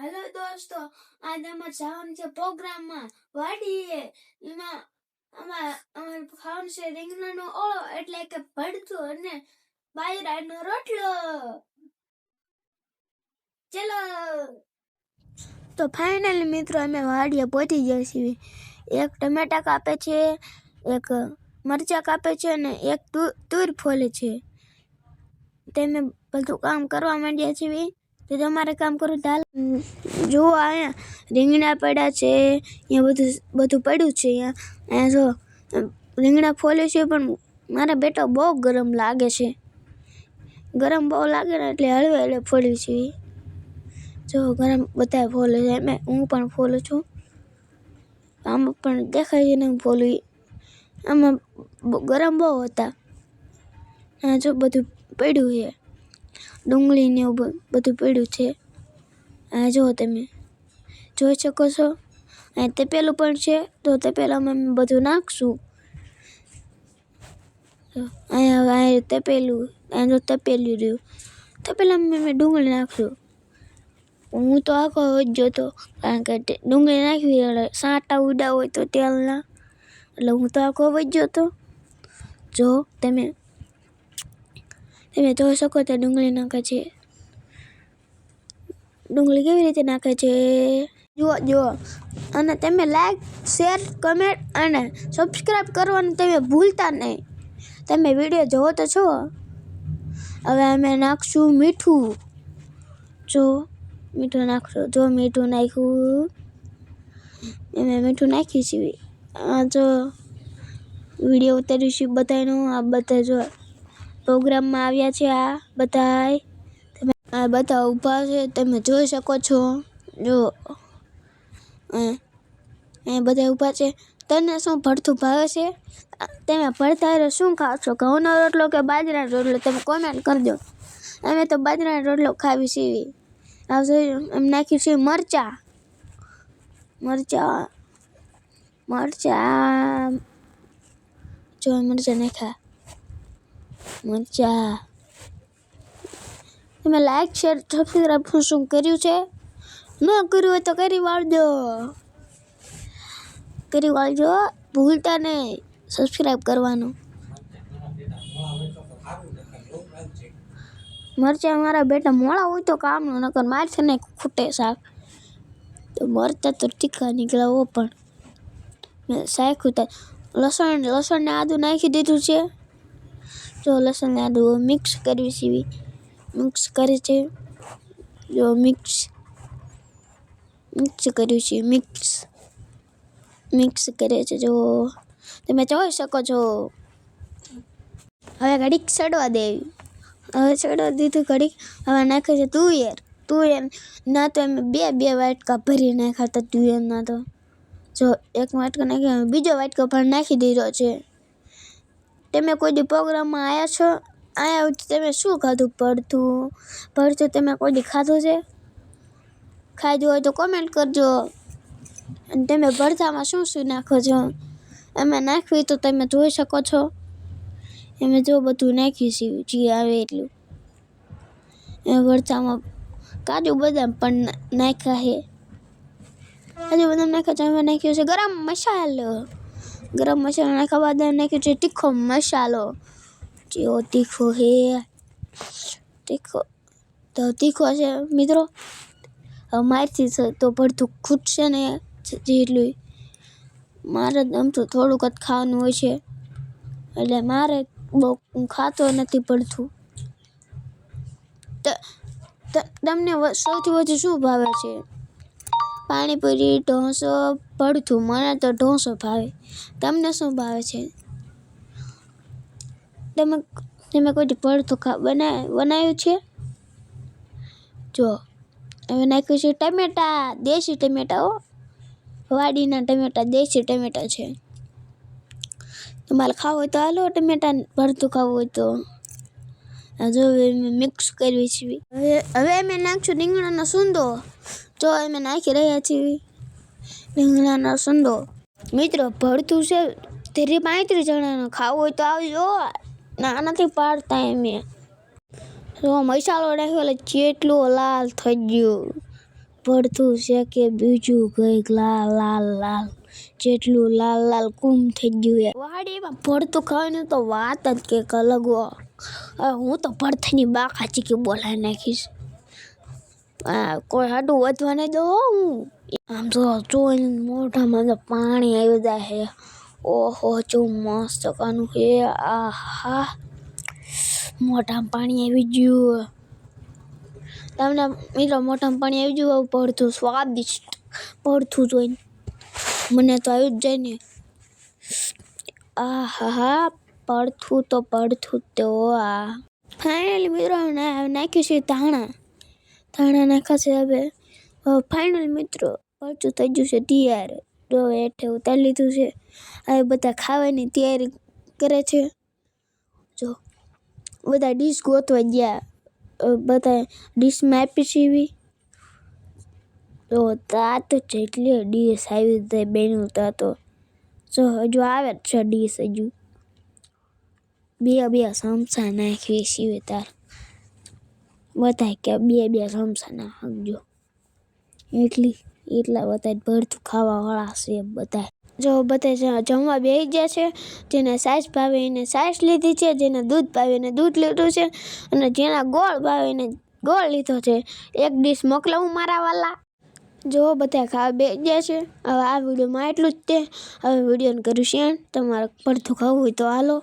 Hello દોસ્તો, આજે અમારે જવાનું છે પ્રોગ્રામમાં વાડીએ. એમાં અમારે અમારે ખાવાનું છે રીંગણાનો ઓળો, એટલે કે ભડથું અને બાયરાનો રોટલો. ચલો. તો ફાઇનલી મિત્રો, અમે વાડીએ પહોંચી ગયા છીએ. એક ટમેટા કાપે છે, એક મરચાં કાપે છે અને એક તુર ફોલે છે. તેમે બધું કામ કરવા માંડ્યા છીએ. તો તમારે કામ કરો હાલ જુઓ અહીંયા રીંગણા પડ્યા છે, અહીંયા બધું બધું પડ્યું છે અહીંયા. અહીંયા જો રીંગણા ફોલે છે, પણ મારા બેટો બહુ ગરમ લાગે છે. ગરમ બહુ લાગે ને એટલે હળવે હળવે ફોડ્યું છે. જો, ગરમ બધા ફોલે છે. એમ, હું પણ ફોલું છું. આમાં પણ દેખાય છે ને હું ફોલું. આમાં ગરમ બહુ હતા. જો બધું પડ્યું છે. ડુંગળી ને એવું બધું પડ્યું છે. આ જુઓ તમે. જોઈ શકો છો? અહીં તપેલું પણ છે. તો તપેલામાં અમે બધું નાખશું. અહીંયા અહીંયા તપેલું અહીં જો તપેલું રહ્યું. તપેલામાં અમે ડુંગળી નાખશું. હું તો આખો વજ્યો જોતો, કારણ કે ડુંગળી નાખવી એટલે સાંટા ઉડા હોય તો તેલના. એટલે હું તો આખો વજ્યો જોતો. જો તમે તમે જોઈ શકો તો ડુંગળી નાખે છે ડુંગળી કેવી રીતે નાખે છે જુઓ જુઓ. અને તમે લાઈક શેર કમેન્ટ અને સબસ્ક્રાઈબ કરવાનું તમે ભૂલતા નહીં. તમે વીડિયો જોવો તો છો. હવે અમે નાખશું મીઠું. જો, મીઠું નાખશું. જો મીઠું નાખ્યું. અમે મીઠું નાખ્યું છે જો વીડિયો ઉતાર્યું છે બધાનું આ બધા જો પ્રોગ્રામમાં આવ્યા છે આ બધાય. તમે આ બધા ઊભા છે, તમે જોઈ શકો છો. જો. એ બધા ઊભા છે. તને શું ભરતું ભાવે છે? તમે ભરતા શું ખાવ છો ઘઉંનો રોટલો કે બાજરાનો રોટલો? તમે કોમેન્ટ કરજો અમે તો બાજરાનો રોટલો ખાવી છીએ. આ એમ નાખ્યું છે મરચાં. મરચાં. મરચાં. જો, મરચાં નાખ્યા. મરચા તમે લાઈક શેર સબસ્ક્રાઈબ શું કર્યું છે? ન કર્યું હોય તો કરી વાળજો. કરી વાળજો, ભૂલતા નહીં. સબસ્ક્રાઈબ કરવાનું. મરચા મારા બેટા મોળા હોય તો કામનું નકર મારશે નહીં ખૂટે શાક. તો મરતા તો તીખા નીકળ્યા હો પણ. મેં શાખ્યું તો. લસણ, લસણને આદું નાખી દીધું છે. જો લસણ ને મિક્સ કરવી સીવી. મિક્સ કરે છે. જો મિક્સ મિક્સ કર્યું છે મિક્સ મિક્સ કરે છે, જો. તમે જોઈ શકો છો. હવે ઘડીક સડવા દેવી. હવે સડવા દીધું ઘડીક. હવે નાખે છે તુવેર. તુવેર ના તો એમ બે બે વાટકા ભરી નાખાતા તુવેર ના તો. જો એક વાટકો નાખી બીજો વાટકો પણ નાખી દીધો છે. તમે કોઈ દી પ્રોગ્રામમાં આવ્યા છો? આવ્યા તો તમે શું ખાધું? પડતું પડતું તમે કોઈ દી ખાધું છે? ખાધું હોય તો કોમેન્ટ કરજો. અને તમે ભરતામાં શું શું નાખો છો? અમે નાખવી તો તમે જોઈ શકો છો. અમે જો બધું નાખ્યું છે જે આવે એટલું. એ ભરતામાં કાજુ બદામ પણ નાખ્યા છે. કાજુ બદામ નાખ્યા છે અમે નાખ્યું છે ગરમ મસાલો. ગરમ મસાલો નાખ્યા બાદ નાખ્યું છે તીખો મસાલો. જેવો તીખો હે. તીખો. તો તીખો છે મિત્રો. મારથી તો પડતું ખૂટશે ને જેટલું મારે આમ તો થોડુંક જ ખાવાનું હોય છે. એટલે મારે બહુ ખાતો નથી પડતું તમને સૌથી વધુ શું ભાવે છે? પાણીપુરી, ઢોસો ભડથું મને તો ઢોસો ભાવે. તમને શું ભાવે છે? તમે તમે કોઈ પડતું ખા બના બનાવ્યું છે? જો, હવે નાખ્યું છે ટમેટા, દેશી ટમેટા હો. વાડીના ટમેટા, દેશી ટમેટા છે. તમારે ખાવું હોય તો હાલો ટમેટા ભરતું ખાવું હોય તો. જો મિક્સ કરવી છીએ હવે હવે અમે નાખશું રીંગણાનો સૂંદો. જો અમે નાખી રહ્યા છીએ. રીંગણાનો સંદો. મિત્રો ભળતું છે ધીરે પાંત્રીસ જણાનો ખાવું હોય તો આવજો. ના પાડતા એમ જો, મસાલો નાખ્યો એટલે જેટલું લાલ થઈ ગયું. ભળતું છે કે બીજું કંઈક લાલ લાલ લાલ. જેટલું લાલ લાલ કુમ થઈ ગયું વાડીમાં ભળતું ખાવાનું તો વાત જ કંઈક અલગ હો. તો ભરથની બાકા ચીકી બોલાવી નાખીશ. કોઈ હાડું વધવા નહીં દો હું. આમ તો જોઈને મોઢામાં તો પાણી આવી જાય છે. ઓહો, જો મસ્ત કાનું છે. આહા, મોઢામાં પાણી આવી ગયું. તમને મિત્રો મોઢામાં પાણી આવી ગયું પડતું? સ્વાદિષ્ટ પડતું જોઈને. મને તો આવ્યું જ જાય ને. આહા પડથું તો પડથું તો, આ. ફાઇનલી મિત્રો નાખ્યું છે ધાણા. ધાણા નાખ્યા છે હવે. ફાઇનલ મિત્રો પરચું થઈ ગયું છે તૈયાર. તો હેઠે ઉતારી લીધું છે. હવે બધા ખાવાની તૈયારી કરે છે. જો, બધા ડીશ ગોતવા ગયા. બધા ડીશમાં આપી એવી. તો તા તો જેટલી ડીશ આવી જાય બેનું તા તો, જો, હજુ આવે જ છે ડીશ હજુ. બે બે સમસા નાખવી સીવે તાર બધા કે બે બે સમસા નાખજો. એટલી, એટલા બધા ભરતું ખાવાવાળા છે બધા જો બધા જમવા બેસી ગયા છે, જેને સાસ ભાવે એને સાસ લીધી છે, જેને દૂધ ભાવે એને દૂધ લીધું છે, અને જેના ગોળ ભાવે એને ગોળ લીધો છે, એક ડીશ મોકલાવું મારા વાલા? જો બધા ખાવા બેસી ગયા છે, હવે આ વિડીયોમાં એટલું જ તે. હવે વિડીયોને કર્યું શેર તમારે પડતું ખાવું હોય તો હાલો.